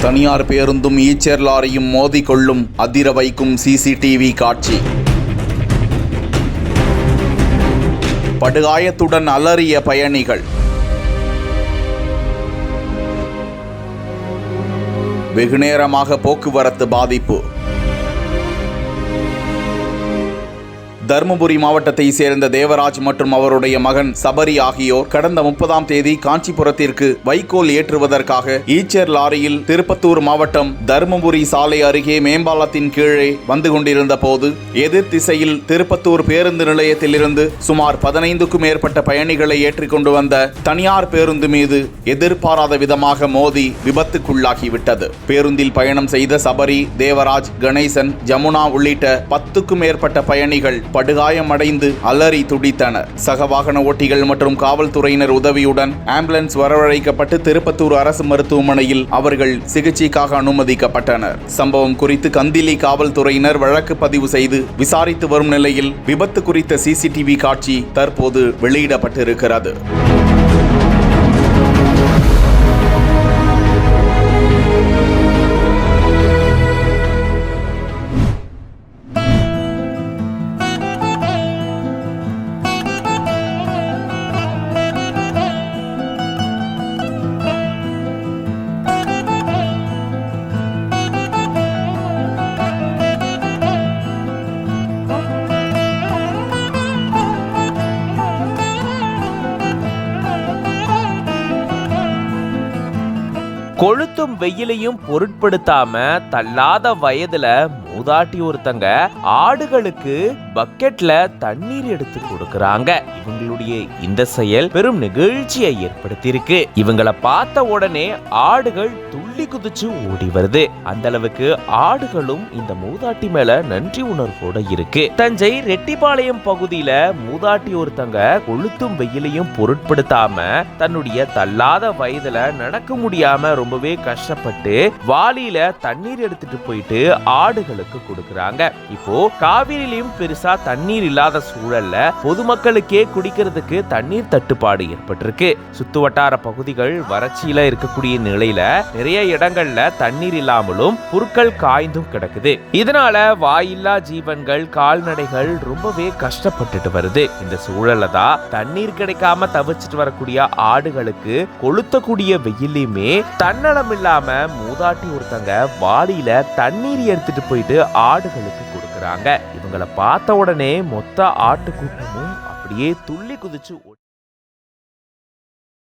தனியார் பேருந்தும் ஈச்சர் லாரியும் மோதிக்கொள்ளும் அதிர வைக்கும் சிசிடிவி காட்சி. படுகாயத்துடன் அலறிய பயணிகள். வெகுநேரமாக போக்குவரத்து பாதிப்பு. தருமபுரி மாவட்டத்தை சேர்ந்த தேவராஜ் மற்றும் அவருடைய மகன் சபரி ஆகியோர் கடந்த முப்பதாம் தேதி காஞ்சிபுரத்திற்கு வைக்கோல் ஏற்றுவதற்காக ஈச்சர் லாரியில் திருப்பத்தூர் மாவட்டம் தருமபுரி சாலை அருகே மேம்பாலத்தின் கீழே வந்து கொண்டிருந்த போது எதிர் திசையில் திருப்பத்தூர் பேருந்து நிலையத்திலிருந்து சுமார் பதினைந்துக்கும் மேற்பட்ட பயணிகளை ஏற்றிக்கொண்டு வந்த தனியார் பேருந்து மீது எதிர்பாராத விதமாக மோதி விபத்துக்குள்ளாகிவிட்டது. பேருந்தில் பயணம் செய்த சபரி தேவராஜ் கணேசன் ஜமுனா உள்ளிட்ட பத்துக்கும் மேற்பட்ட பயணிகள் படுகாயமடைந்து அலறி துடித்தனர். சக வாகன ஓட்டிகள் மற்றும் காவல்துறையினர் உதவியுடன் ஆம்புலன்ஸ் வரவழைக்கப்பட்டு திருப்பத்தூர் அரசு மருத்துவமனையில் அவர்கள் சிகிச்சைக்காக அனுமதிக்கப்பட்டனர். சம்பவம் குறித்து கந்திலி காவல்துறையினர் வழக்கு பதிவு செய்து விசாரித்து வரும் நிலையில் விபத்து குறித்த சிசிடிவி காட்சி தற்போது வெளியிடப்பட்டிருக்கிறது. கொளுத்தும் வெயிலையும் பொருட்படுத்தாம தள்ளாத வயதுல மூதாட்டி ஒருத்தங்க ஆடுகளுக்கு பக்கெட்ல தண்ணீர் எடுத்து கொடுக்கறாங்க. இவங்களுடைய இந்த செயல் பெரும் நெகிழ்ச்சியை ஏற்படுத்தியிருக்கு. இவங்கள பார்த்த உடனே ஆடுகள் துள்ளி குதிச்சு ஓடி வருது. அந்த அளவுக்கு ஆடுகளும் இந்த மூதாட்டி மேல நன்றி உணர்வோட இருக்கு. தஞ்சை ரெட்டிபாளையம் பகுதியில மூதாட்டி ஒருத்தங்க கொளுத்தும் வெயிலையும் பொருட்படுத்தாம தன்னுடைய தள்ளாத வயதுல நடக்க முடியாம ரொம்பவே கஷ்டப்பட்டு வாளியில தண்ணீர் எடுத்துட்டு போயிட்டு ஆடுகள் ஆடுகளுக்கு கொடுக்கறாங்க. இப்போ காவிரியிலும் பெருசா தண்ணீர் இல்லாத சூழல்ல பொதுமக்களுக்கே குடிக்கிறதுக்கு தண்ணீர் தட்டுப்பாடு ஏற்பட்டிருக்கு. சுத்து வட்டார பகுதிகள் வறட்சியில இருக்கக்கூடிய நிலையில நிறைய இடங்கள்ல தண்ணீர் இல்லாமலும் புற்கள் காய்ந்தும் கிடக்குது. இதனால வாயில்லா ஜீவன்கள் கால்நடைகள் ரொம்பவே கஷ்டப்பட்டுட்டு வருது. இந்த சூழல்ல தான் தண்ணீர் கிடைக்காம தவிச்சிட்டு வரக்கூடிய ஆடுகளுக்கு கொளுத்தக்கூடிய வெயிலையுமே தன்னலம் இல்லாம மூதாட்டி ஒருத்தங்க வாளியில தண்ணீர் எடுத்துட்டு போயிட்டு ஆடுகளுக்கு கொடுக்குறாங்க. இவங்கள பார்த்த உடனே மொத்த ஆட்டு கூட்டமும் அப்படியே துள்ளி குதிச்சு